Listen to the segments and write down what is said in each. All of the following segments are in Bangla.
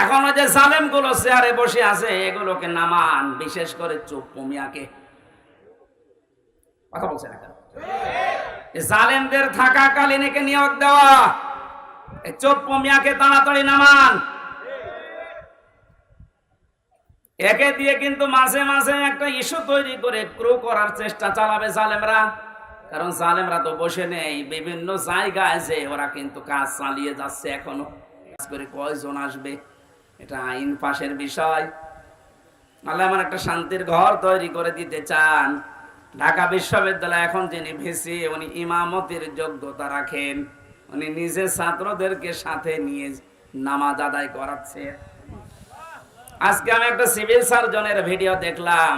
এখনও যে জালেমগুলো চেয়ারে বসে আছে, এগুলোকে নামান, বিশেষ করে চুপ মিয়াকে কথা বলছে না কেন এই জালেমদের থাকাকালীন একে নিয়োগ দেওয়া, এই চোপ মিয়াকে তাড়াতাড়ি নামান। একে দিয়ে কিন্তু মাঝে মাঝে একটা ইস্যু তৈরি করে ক্রু করার চেষ্টা চালাবে জালেমরা। কারণ জালেমরা তো বসে নেই, বিভিন্ন জায়গায় যে ওরা কিন্তু কাজ চালিয়ে যাচ্ছে এখনও। করে কয়জন আসবে? এটা আইন পাশের বিষয়। আল্লাহ আমার একটা শান্তির ঘর তৈরি করে দিতে চান। ঢাকা বিশ্ববিদ্যালয় এখন যিনি ভিসি, উনি ইমামতির যোগ্যতা রাখেন। উনি নিজে ছাত্রদেরকে সাথে নিয়ে নামাজ আদায় করাচ্ছে। আজকে আমি একটা সিভিল সার্জনের ভিডিও দেখলাম।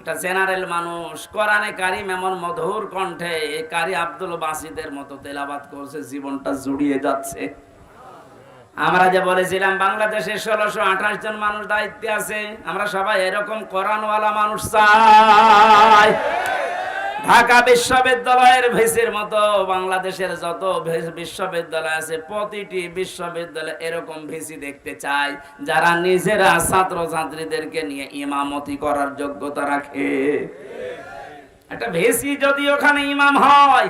এটা জেনারেল মানুষ কোরআনে কারিম এমন মধুর কণ্ঠে কারি আব্দুল বাসিদের মতো তেলাবাদ করছে, জীবনটা জুড়িয়ে যাচ্ছে। আমরা যে বলেছিলাম, বাংলাদেশে ষোলোশো আঠাশ জন মানুষ দায়িত্বে আছে, আমরা সবাই এরকম কোরআনওয়ালা মানুষ চাই। ঢাকা বিশ্ববিদ্যালয়ের ভিসির মতো বাংলাদেশের যত বিশ্ববিদ্যালয় আছে, প্রতিটি বিশ্ববিদ্যালয়ে এরকম ভেসি দেখতে চাই যারা নিজেরা ছাত্র ছাত্রীদেরকে নিয়ে ইমামতি করার যোগ্যতা রাখে। একটা ভেসি যদি ওখানে ইমাম হয়,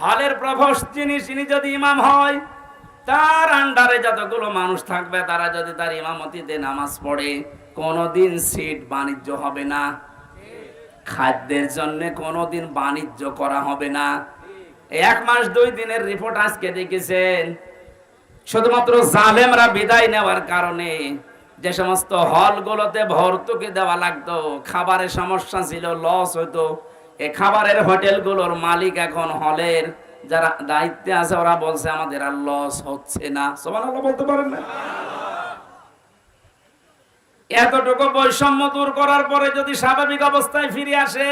হলের প্রভোস্ট যিনি তিনি যদি ইমাম হয় তার আন্ডারে যতগুলো মানুষ থাকবে, তারা যদি তার ইমামতিতে নামাজ পড়ে, কোনোদিন সিট বাণিজ্য হবে না। খাদ্যের জন্য কোনোদিন বাণিজ্য করা হবে না। এক মাস দুই দিনের রিপোর্ট আজকে দেখেছেন। শুধুমাত্র জালেমরা বিদায় নেওয়ার কারণে যে সমস্ত হলগুলোতে ভর্তুকি দেওয়া লাগতো, খাবারের সমস্যা ছিল, লস হতো এই খাবারের হোটেলগুলোর মালিক এখন হলের যারা দায়িত্বে আছে, ওরা বলছে, আমাদের আর লস হচ্ছে না। সবাই বলতে পারেন না? এতটুকু বৈষম্য দূর করার পরে যদি স্বাভাবিক অবস্থায় ফিরে আসে,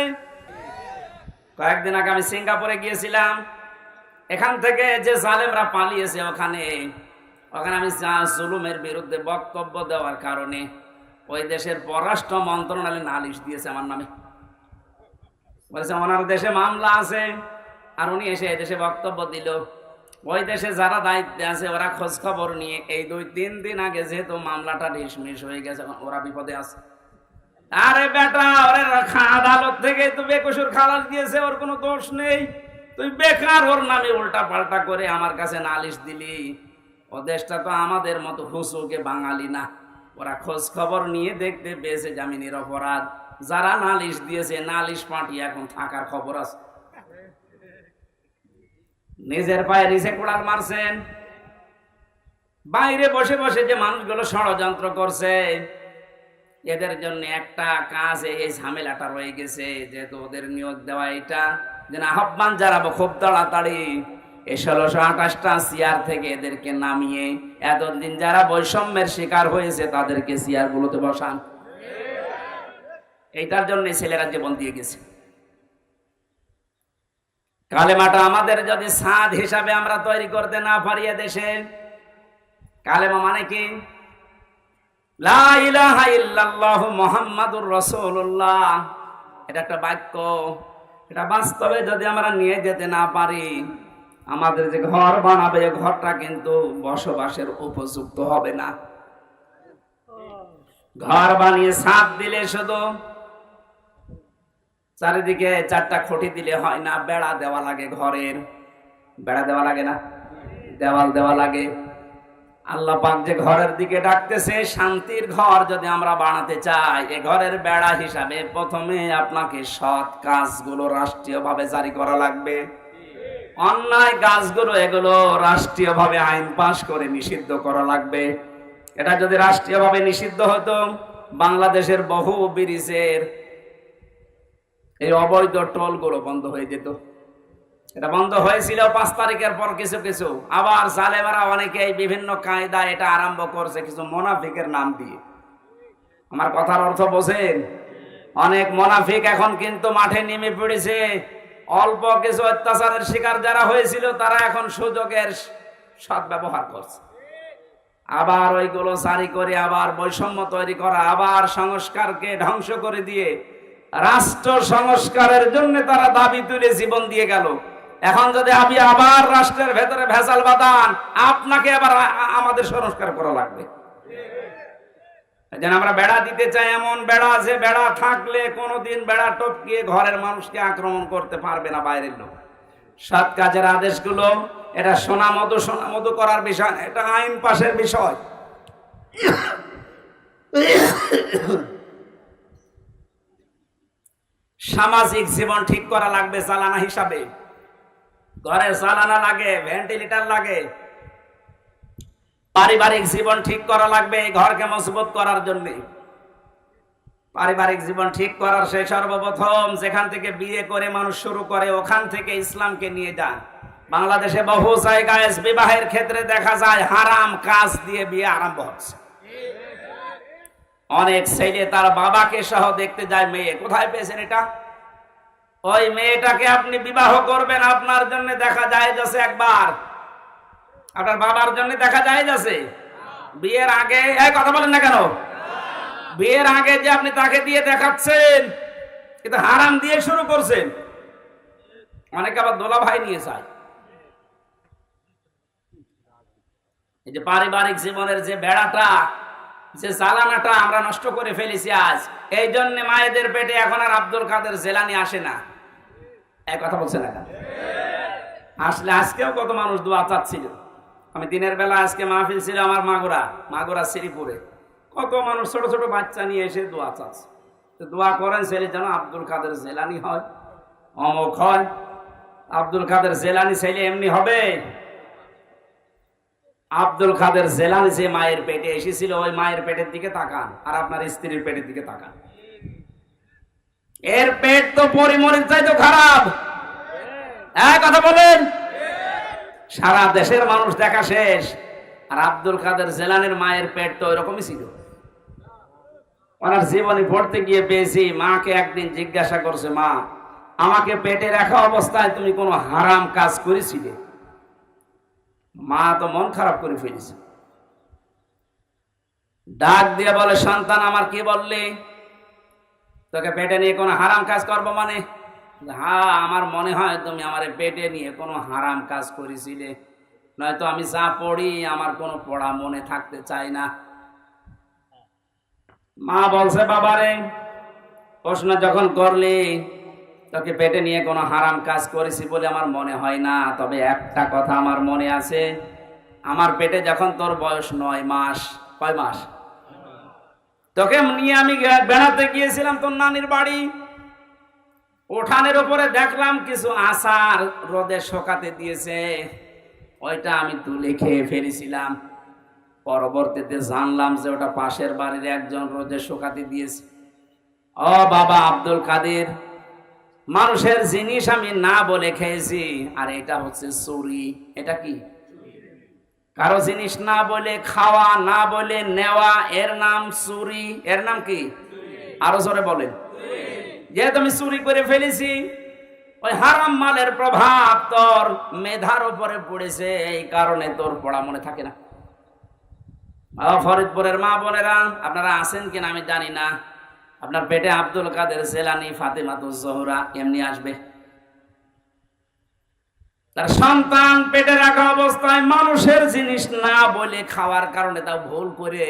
কয়েকদিন আগে আমি সিঙ্গাপুরে গিয়েছিলাম। এখান থেকে যে জালেমরা পালিয়েছে ওখানে ওখানে আমি জুলুমের বিরুদ্ধে বক্তব্য দেওয়ার কারণে ওই দেশের পররাষ্ট্র মন্ত্রণালয় নালিশ দিয়েছে আমার নামে। বলেছে, ওনার দেশে মামলা আছে। আর উনি এসে এদেশে বক্তব্য দিল। ওই দেশে যারা দায়িত্বে আছে, ওরা খোঁজ খবর নিয়ে এই দুই তিন দিন আগে যেহেতু মামলাটা ঢিসমিস হয়ে গেছে, ওরা বিপদে আছে। আরে বেটা, ওরে আদালত থেকে তো বেকসুর খালাস দিয়েছে, ওর কোনো দোষ নেই। তুই বেকার ওর নামে উল্টা পাল্টা করে আমার কাছে নালিশ দিলি। ও দেশটা তো আমাদের মতো হুসুকে বাঙালি না। ওরা খোঁজ খবর নিয়ে দেখতে পেয়েছে জামিনের অপরাধ। যারা নালিশ দিয়েছে, নালিশ পার্টি এখন থাকার খবর আছে। নিজের পায়ে নিচে কোড়াল মারছেন। বাইরে বসে বসে যে মানুষগুলো ষড়যন্ত্র করছে, এদের জন্য একটা কাজ এই ঝামেলাটা রয়ে গেছে, যেহেতু ওদের নিয়োগ দেওয়া এটা। যেন আহ্বান জানাব খুব তাড়াতাড়ি। এই ষোলোশো আঠাশটা চেয়ার থেকে এদেরকে নামিয়ে এতদিন যারা বৈষম্যের শিকার হয়েছে, তাদেরকে চেয়ার গুলোতে বসান। এইটার জন্য ছেলেরা জীবন দিয়ে গেছে। কালেমাটা আমাদের যদি সাদ হিসাবে আমরা তৈরি করতে না পারি দেশে কালেমা মানে কি? মুহাম্মাদুর রাসূলুল্লাহ। এটা একটা বাক্য। এটা বাস্তবে যদি আমরা নিয়ে যেতে না পারি, আমাদের যে ঘর বানাবে ঘরটা কিন্তু বসবাসের উপযুক্ত হবে না। ঘর বানিয়ে ছাদ দিলে শুধু চারিদিকে চারটা খুঁটি দিলে হয় না, বেড়া দেওয়া লাগে ঘরের। বেড়া দেওয়া লাগে না? দেওয়াল দেওয়া লাগে। আল্লাহ পাক যে ঘরের দিকে ডাকতেছে, শান্তির ঘর যদি আমরা বানাতে চাই, এ ঘরের বেড়া হিসাবে প্রথমে আপনাকে সৎ কাজগুলো রাষ্ট্রীয়ভাবে জারি করা লাগবে। অন্যায় কাজগুলো এগুলো রাষ্ট্রীয়ভাবে আইন পাশ করে নিষিদ্ধ করা লাগবে। এটা যদি রাষ্ট্রীয়ভাবে নিষিদ্ধ হতো, বাংলাদেশের বহু ব্রিজের এই অবৈধ টোলগুলো বন্ধ হয়ে যেত। এটা বন্ধ হয়েছিল পাঁচ তারিখের পর কিছু কিছু। আবার জালেমারা অনেকে বিভিন্ন কায়দা এটা আরম্ভ করছে কিছু মোনাফিকের নাম দিয়ে। আমার কথার অর্থ বোঝেন? অনেক মোনাফিক এখন কিন্তু মাঠে নেমে পড়েছে। অল্প কিছু অত্যাচারের শিকার যারা হয়েছিল, তারা এখন সুযোগের সৎ ব্যবহার করছে। আবার ওইগুলো জারি করে আবার বৈষম্য তৈরি করা, আবার সংস্কারকে ধ্বংস করে দিয়ে রাষ্ট্র সংস্কারের জন্য তারা দাবি তুলে জীবন দিয়ে গেল। এখন যদি আপনি আবার রাষ্ট্রের ভেতরে ভেজাল বাদান আপনাকে আবার আমাদের সংস্কার করা লাগবে। যেন আমরা বেড়া দিতে চাই, এমন বেড়া যে বেড়া থাকলে কোনোদিন বেড়া টপকিয়ে ঘরের মানুষকে আক্রমণ করতে পারবে না বাইরের লোক। সৎ কাজের আদেশগুলো, এটা সোনা মধু সোনা মধু করার বিষয় এটা আইন পাশের বিষয়। সামাজিক জীবন ঠিক করা লাগবে চালানা হিসাবে। ঘরে চালানা লাগে ভেন্টিলেটার লাগে। পারিবারিক জীবন ঠিক করা লাগবে এই ঘরকে মজবুত করার জন্য। পারিবারিক জীবন ঠিক করার সে সর্বপ্রথম যেখান থেকে বিয়ে করে মানুষ শুরু করে, ওখান থেকে ইসলামকে নিয়ে যান। বাংলাদেশে বহু জায়গায় বিবাহের ক্ষেত্রে দেখা যায় হারাম কাজ দিয়ে বিয়ে আরম্ভ হচ্ছে। অনেক ছেলে তার বাবাকে সহ দেখতে যায়, মেয়ে, কোথায় পেয়েছেন এটা? ওই মেয়েটাকে আপনি বিবাহ করবেন, আপনার জন্য দেখা যায় যাচ্ছে একবার। আপনার বাবার জন্য দেখা যায় যাচ্ছে বিয়ের আগে কথা বলেন না কেন? বিয়ের আগে যে আপনি তাকে দিয়ে দেখাচ্ছেন, কিন্তু হারাম দিয়ে শুরু করছেন। অনেকে আবার দোলা ভাই নিয়ে যায়। এই যে পারিবারিক জীবনের যে বেড়াটা যে জ্বালানাটা আমরা নষ্ট করে ফেলেছি আজ, এই জন্য মায়েদের পেটে এখন আর আব্দুল কাদের জেলানি আসে না। এক কথা বলছে না? আসলে আজকেও কত মানুষ দোয়া চাচ্ছিল। আমি দিনের বেলা আজকে মাহফিল ছিল আমার মাগুরা মাগুরা শ্রীপুরে। কত মানুষ ছোট ছোট বাচ্চা নিয়ে এসে দোয়া চাচ্ছে। তো দোয়া করেন ছেলে যেন আব্দুল কাদের জেলানি হয় অমক হয়। আব্দুল কাদের জেলানি ছেলে এমনি হবে। আব্দুল খাদের জেলানি যে মায়ের পেটে এসেছিল, ওই মায়ের পেটের দিকে তাকান আর আপনার স্ত্রীর পেটের দিকে তাকান। এর পেট তো পরিমরির চাইতো খারাপ। হ্যাঁ কথা বলেন। সারা দেশের মানুষ দেখা শেষ। আর আব্দুল কাদের জেলানের মায়ের পেট তো ওইরকমই ছিল। ওনার জীবনী পড়তে গিয়ে পেয়েছি, মাকে একদিন জিজ্ঞাসা করছে, মা, আমাকে পেটে রাখা অবস্থায় তুমি কোনো হারাম কাজ করেছিলে? মা তো মন খারাপ করে ফেলেছে। ডাক দিয়ে বলে, সন্তান, আমার কি বললি? তোকে পেটে নিয়ে কোনো হারাম কাজ করব মানে? হ্যাঁ আমার মনে হয় তুমি আমার পেটে নিয়ে কোনো হারাম কাজ করেছিলে। নয়তো আমি যা পড়ি, আমার কোনো পড়া মনে থাকতে চাই না। মা বলছে, বাবারে, প্রশ্ন যখন করলি তোকে পেটে নিয়ে কোনো হারাম কাজ করেছি বলে আমার মনে হয় না। তবে একটা কথা আমার মনে আছে, আমার পেটে যখন তোর বয়স নয় মাস, কয় মাস? তোকে নিয়ে আমি বেড়াতে গিয়েছিলাম তোর নানির বাড়ি। উঠানের উপরে দেখলাম কিছু আচার রোদে শোকাতে দিয়েছে। ওইটা আমি তুলে খেয়ে ফেলেছিলাম। পরবর্তীতে জানলাম যে ওটা পাশের বাড়ির একজন রোদে শোকাতে দিয়েছে। ও বাবা আব্দুল কাদের মানুষের জিনিস আমি না বলে খেয়েছি। আর এটা হচ্ছে চুরি। এটা কি? কারও জিনিস না বলে খাওয়া, না বলে নেওয়া, এর নাম চুরি। এর নাম কি? আরও জোরে বলেন। যেহেতু আমি চুরি করে ফেলেছি, ওই হারাম মালের প্রভাব তোর মেধার উপরে পড়েছে, এই কারণে তোর পড়া মনে থাকে না। ফরিদপুরের মা বোনেরা, আপনারা আছেন কিনা আমি জানি না। আপনার পেটে আব্দুল কাদের জেলানি ফাতেমাতুজ জোহরা, এমনি আসবে। তার সন্তান পেটে রাখা অবস্থায় মানুষের জিনিস না বলে খাওয়ার কারণে তা ভুল করে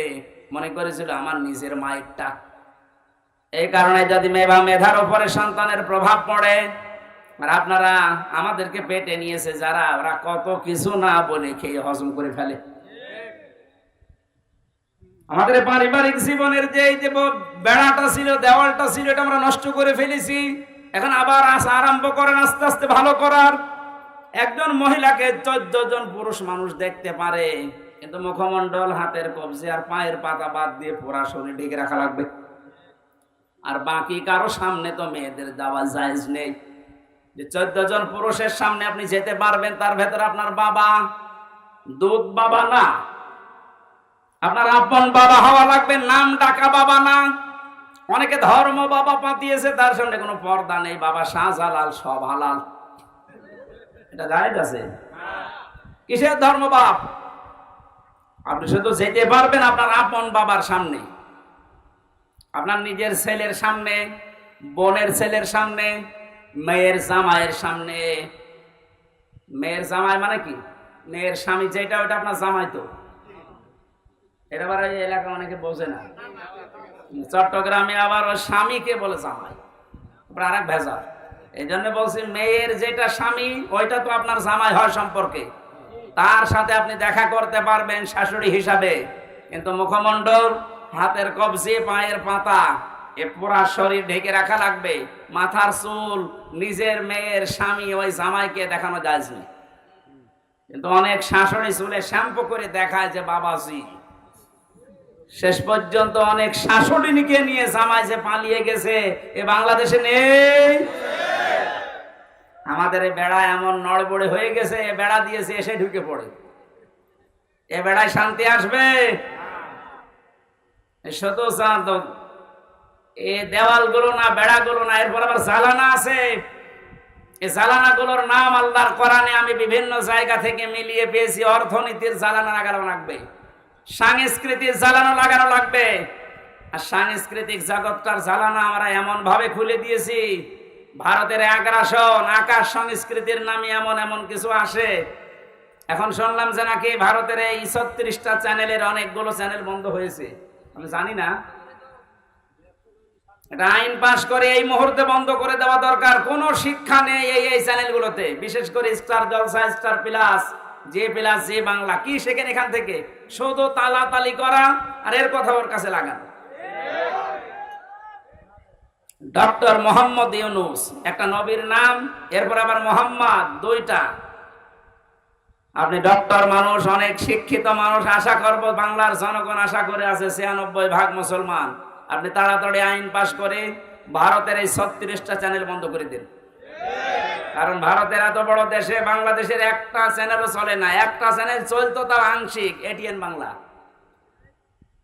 মনে করেছিল আমার নিজের মায়েরটা। এই কারণে যদি মেধা মেধার উপরে সন্তানের প্রভাব পড়ে, আর আপনারা আমাদেরকে পেটে নিয়েছে যারা, ওরা কত কিছু না বলে খেয়ে হজম করে ফেলে। আমাদের পারিবারিক জীবনের যে এই যে বেড়াটা ছিল, দেওয়ালটা ছিল, এটা আমরা নষ্ট করে ফেলেছি। এখন আবার আসা আরম্ভ করেন আস্তে আস্তে ভালো করার। একজন মহিলাকে চোদ্দ জন পুরুষ মানুষ দেখতে পারে, কিন্তু মুখমণ্ডল, হাতের কবজি আর পায়ের পাতা বাদ দিয়ে পুরা শরীর ঢেকে রাখা লাগবে। আর বাকি কারও সামনে তো মেয়েদের যাওয়া জায়েজ নেই। যে চোদ্দ জন পুরুষের সামনে আপনি যেতে পারবেন, তার ভেতরে আপনার বাবা, দুধ বাবা না। আপনার আপন বাবা হওয়া লাগবে, নাম ডাকা বাবা না। অনেকে ধর্ম বাবা পাতিয়েছে তার সামনে কোনো পর্দা নেই। বাবা শাহজালাল, সব হালাল। এটা জায়েজ আছে? কিসের ধর্ম বাপ? আপনি শুধু যেতে পারবেন আপনার আপন বাবার সামনে। আপনার নিজের ছেলের সামনে, বোনের ছেলের সামনে, মেয়ের জামাইয়ের সামনে। মেয়ের জামাই মানে কি? মেয়ের স্বামী, যেটা ওটা আপনার জামাই তো। এটা আবার এই এলাকা অনেকে বোঝে না। চট্টগ্রামে আবার স্বামীকে বলে জামাই। আপনার আরেক ভেজা এই জন্য বলছি, মেয়ের যেটা স্বামী, ওইটা তো আপনার জামাই হয় সম্পর্কে। তার সাথে আপনি দেখা করতে পারবেন শাশুড়ি হিসাবে। কিন্তু মুখমণ্ডল, হাতের কবজি, পায়ের পাতা, এ পুরা শরীর ঢেকে রাখা লাগবে। মাথার চুল, নিজের মেয়ের স্বামী ওই জামাইকে দেখানো যায় কিন্তু অনেক শাশুড়ি চুলে শ্যাম্পু করে দেখায় যে বাবাজি। শেষ পর্যন্ত অনেক শাশুড়িনীকে নিয়ে জামাই যে পালিয়ে গেছে, এ বাংলাদেশে নেই। আমাদের এই বেড়া এমন নড়বড়ে হয়ে গেছে, এ বেড়া দিয়েছে, এসে ঢুকে পড়ে। এ বেড়ায় শান্তি আসবে? শুধু চাঁদ এ দেওয়ালগুলো না, বেড়াগুলো না, এরপর আবার জ্বালানা আছে। এই জ্বালানাগুলোর নাম আল্লাহর কোরআনে আমি বিভিন্ন জায়গা থেকে মিলিয়ে পেয়েছি, অর্থনীতির জ্বালানা লাগানো লাগবে সাংস্কৃতিক জ্বালানো লাগানো লাগবে। আর সাংস্কৃতিক জগৎটার জ্বালানা আমরা এমন ভাবে খুলে দিয়েছি, ভারতের আগ্রাসন, আকাশ সংস্কৃতির নামে এমন এমন কিছু আসে। এখন শুনলাম যে নাকি ভারতের এই ছত্রিশটা চ্যানেলের অনেকগুলো চ্যানেল বন্ধ হয়েছে। আমি জানি না। এটা আইন পাশ করে এই মুহূর্তে বন্ধ করে দেওয়া দরকার। কোনো শিক্ষা নেই এই এই চ্যানেলগুলোতে। বিশেষ করে Star Jalsha, Star Plus. Zee Plus Zee Bangla, কি শেখেন এখান থেকে? শুধু তালা তালি করা আর এর কথা ওর কাছে লাগানো। ডক্টর মোহাম্মদ ইউনুস, একটা নবীর নাম, এরপর আবার মোহাম্মদ, দুইটা। আপনি ডক্টর মানুষ, অনেক শিক্ষিত মানুষ, আশা করব বাংলার জনগণ আশা করে আছে ছিয়ানব্বই ভাগ মুসলমান। আপনি তাড়াতাড়ি আইন পাশ করে ভারতের এই ছত্রিশটা চ্যানেল বন্ধ করে দিন। কারণ ভারতের এত বড় দেশে বাংলাদেশের একটা চ্যানেলও চলে না। একটা চ্যানেল চলতো তাও আংশিক এটিএন বাংলা।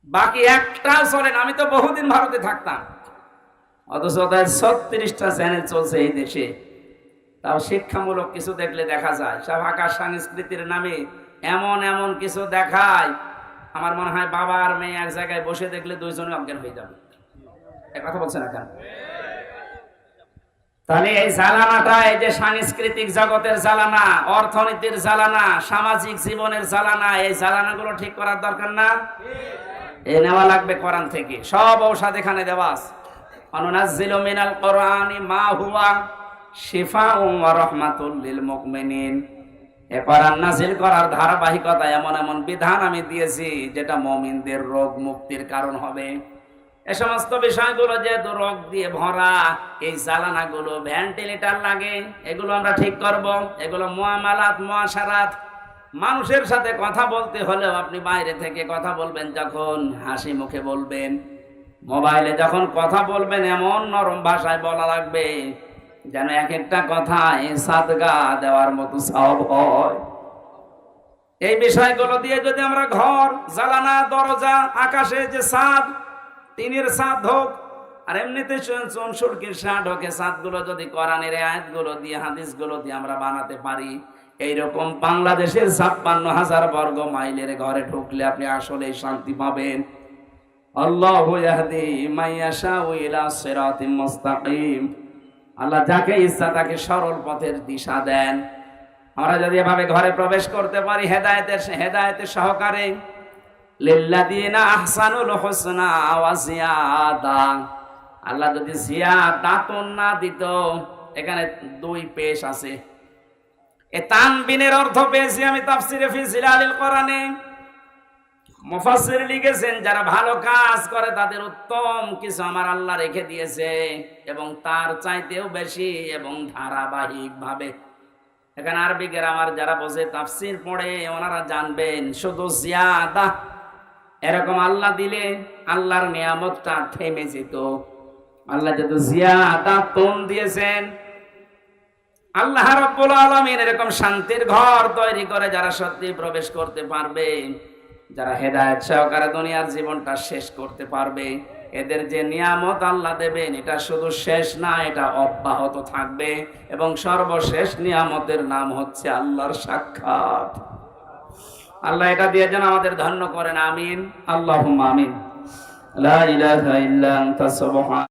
বাকি একটাও চলে না। আমি তো বহুদিন ভারতে থাকতাম। অথচ তার ছত্রিশটা চ্যানেল চলছে এই দেশে। তাও শিক্ষামূলক কিছু দেখলে দেখা যায়। সব আকাশ সংস্কৃতির নামে এমন এমন কিছু দেখায়। আমার মনে হয় বাবা আর মেয়ে এক জায়গায় বসে দেখলে দুইজনে অজ্ঞান হয়ে যাবে। কথা বলছে না কেন? তাহলে এই জ্বালানাটা, এই যে সাংস্কৃতিক জগতের জ্বালানা, অর্থনীতির জ্বালানা, সামাজিক জীবনের জ্বালানা, এই জ্বালানাগুলো ঠিক করার দরকার না? এ নেওয়া লাগবে কোরআন থেকে। সব ঔষধ এখানে দেওয়া আছে। মিনাল কোরআনি মা হুয়া শিফাউন ওয়া রাহমাতুল লিল এ কোরআন নাজিল করার ধারাবাহিকতা এমন এমন বিধান আমি দিয়েছি, যেটা মুমিনদের রোগ মুক্তির কারণ হবে। এ সমস্ত বিষয়গুলো যেহেতু রোগ দিয়ে ভরা, এই জ্বালানাগুলো ভেন্টিলেটর লাগে, এগুলো আমরা ঠিক করব। এগুলো মুআমালাত মুআশারাত মানুষের সাথে কথা বলতে হলেও আপনি বাইরে থেকে কথা বলবেন যখন হাসি মুখে বলবেন। মোবাইলে যখন কথা বলবেন, এমন নরম ভাষায় বলা লাগবে যেন এক একটা কথা এ সাদগা দেওয়ার মতো সব হয়। এই বিষয়গুলো দিয়ে যদি আমরা ঘর, জ্বালানা, দরজা, আকাশে যে সাদ টিনের সাদ হোক, আর এমনিতে চুনসুরকির সাদ হোক সাদগুলো যদি কোরআনের আয়াতগুলো দিয়ে, হাদিসগুলো দিয়ে আমরা বানাতে পারি, এইরকম বাংলাদেশের ছাপ্পান্ন হাজার বর্গ মাইলের ঘরে ঢুকলে আপনি আসলে শান্তি পাবেন। আল্লাহ যাকে ইচ্ছা তাকে সরল পথের দিশা দেন। আমরা যদি এভাবে ঘরে প্রবেশ করতে পারি, হেদায়েতের হেদায়েতের সহকারে লিল্লাযিনা আহসানুল হুসনা আল্লাহ যদি জিয়াদাতুন না দিত, এখানে দুই পেশ আছে। এ তানবিনের অর্থ পেয়েছি আমি তাফসিরে লিখেছেন, যারা ভালো কাজ করে তাদের উত্তম কিছু আমার আল্লাহ রেখে দিয়েছে এবং তার চাইতেও বেশি এবং ধারাবাহিক ভাবে এখানে আরবি গ্রামার যারা বসে তাফসির পড়ে, ওনারা জানবেন, শুধু জিয়াদা এরকম আল্লাহ দিলে আল্লাহর নিয়ামতটা থেমে যেত। আল্লাহ যেহেতু জিয়াদা তোন দিয়েছেন, আল্লাহ রব্বুল আলামিন এরকম শান্তির ঘর তৈরি করে যারা সত্যি প্রবেশ করতে পারবে, যারা হেদায়েত সহকারে দুনিয়ার জীবনটা শেষ করতে পারবে, এদের যে নিয়ামত আল্লাহ দেবেন, এটা শুধু শেষ না, এটা অব্যাহত থাকবে এবং সর্বশেষ নিয়ামতের নাম হচ্ছে আল্লাহর সাক্ষাৎ। আল্লাহ এটা দিয়ে যেন আমাদের ধন্য করেন আমিন। আল্লাহ আমিন। লা